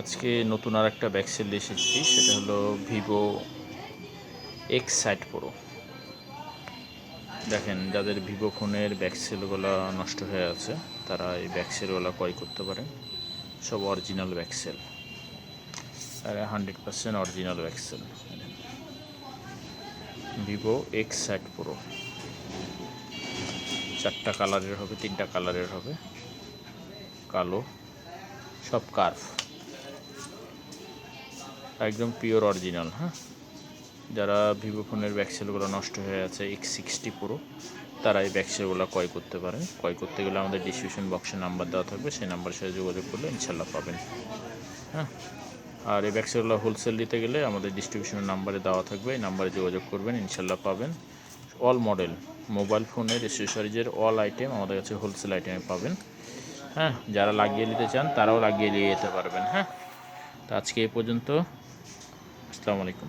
আজকে নতুন আর একটা ব্যাক সেল এসেছি, সেটা হলো ভিভো এক্স সাইট প্রো দেখেন, যাদের ভিভো ফোনের ব্যাক সেলগুলো নষ্ট হয়ে আছে, তারা এই ব্যাক সেলগুলো ক্রয় করতে পারেন। সব original back cell hundred percent original back cell Vivo X sight pro চারটা কালারের হবে, তিনটা কালারের হবে। কালো, সব কার্ভ একদম পিওর অরিজিনাল হ্যাঁ? যারা ভিভো ফোনের ব্যাকসেলগুলো নষ্ট হয়ে আছে এক্স সিক্সটি প্রো তারা এই ব্যাকসেলগুলো ক্রয় করতে পারেন। ক্রয় করতে গেলে আমাদের ডিস্ট্রিবিউশন বক্সে নাম্বার দেওয়া থাকবে, সেই নাম্বারের সাথে যোগাযোগ করলে ইনশাল্লাহ পাবেন হ্যাঁ? আর এই ব্যাকসেলগুলো হোলসেল দিতে গেলে আমাদের ডিস্ট্রিবিউশনের নাম্বারে দেওয়া থাকবে, এই নাম্বারে যোগাযোগ করবেন ইনশাল্লাহ পাবেন। অল মডেল মোবাইল ফোনের অ্যাসেসরিজের অল আইটেম আমাদের কাছে হোলসেল আইটেমে পাবেন হ্যাঁ? যারা লাগিয়ে নিতে চান, তারাও লাগিয়ে নিয়ে যেতে পারবেন হ্যাঁ? তো আজকে এই পর্যন্ত। আসসালামু আলাইকুম।